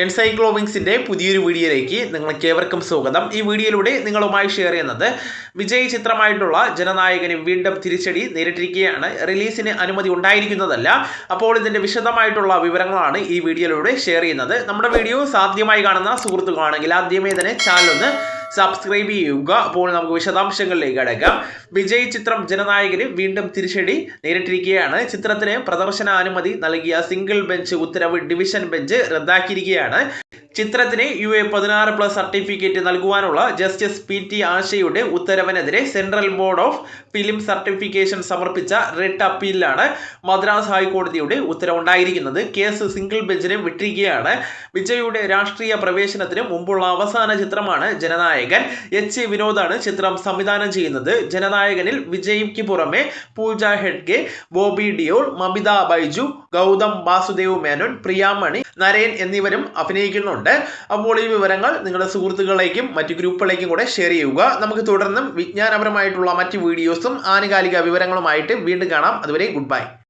എൻസൈക്ലോവിങ്സിന്റെ പുതിയൊരു വീഡിയോയിലേക്ക് നിങ്ങൾക്ക് ഏവർക്കും സ്വാഗതം. ഈ വീഡിയോയിലൂടെ നിങ്ങളുമായി ഷെയർ ചെയ്യുന്നത് വിജയ് ചിത്രമായിട്ടുള്ള ജനനായകന് വീണ്ടും തിരിച്ചടി നേരിട്ടിരിക്കുകയാണ്. റിലീസിന് അനുമതി ഉണ്ടായിരിക്കുന്നതല്ല. അപ്പോൾ ഇതിന്റെ വിശദമായിട്ടുള്ള വിവരങ്ങളാണ് ഈ വീഡിയോയിലൂടെ ഷെയർ ചെയ്യുന്നത്. നമ്മുടെ വീഡിയോ സാധ്യമായി കാണുന്ന സുഹൃത്തുക്കളാണെങ്കിൽ ആദ്യമേ തന്നെ ചാനൽ ഒന്ന് സബ്സ്ക്രൈബ് ചെയ്യുക. അപ്പോൾ നമുക്ക് വിശദാംശങ്ങളിലേക്ക് അടക്കാം. വിജയ് ചിത്രം ജനനായകന് വീണ്ടും തിരിച്ചടി നേരിട്ടിരിക്കുകയാണ്. ചിത്രത്തിന് പ്രദർശന അനുമതി നൽകിയ സിംഗിൾ ബെഞ്ച് ഉത്തരവ് ഡിവിഷൻ ബെഞ്ച് റദ്ദാക്കിയിരിക്കുകയാണ്. ചിത്രത്തിന് യു എ പതിനാറ് പ്ലസ് സർട്ടിഫിക്കറ്റ് നൽകുവാനുള്ള ജസ്റ്റിസ് പി ടി ആശയുടെ ഉത്തരവിനെതിരെ central board of film certification സമർപ്പിച്ച റിട്ട് അപ്പീലിലാണ് മദ്രാസ് ഹൈക്കോടതിയുടെ ഉത്തരവുണ്ടായിരിക്കുന്നത്. Case single ബെഞ്ചിന് വിട്ടിരിക്കുകയാണ്. വിജയുടെ രാഷ്ട്രീയ പ്രവേശനത്തിന് മുമ്പുള്ള അവസാന ചിത്രമാണ് ജനനായകൻ. എച്ച് എ വിനോദാണ് ചിത്രം സംവിധാനം ചെയ്യുന്നത്. ജനനായകനിൽ വിജയ്ക്ക് പുറമെ പൂജ ഹെഡ്ഗെ ബോബി ഡിയോൾ മമിത ബൈജു ഗൗതം വാസുദേവ് മേനോൻ പ്രിയാമണി നരേൻ എന്നിവരും അഭിനയിക്കുന്നുണ്ട്. അപ്പോൾ ഈ വിവരങ്ങൾ നിങ്ങളുടെ സുഹൃത്തുക്കളിലേക്കും മറ്റു ഗ്രൂപ്പുകളിലേക്കും കൂടെ ഷെയർ ചെയ്യുക. നമുക്ക് തുടർന്നും വിജ്ഞാനപരമായിട്ടുള്ള മറ്റ് വീഡിയോസും ആനുകാലിക വിവരങ്ങളുമായിട്ട് വീണ്ടും കാണാം. അതുവരെ ഗുഡ് ബൈ.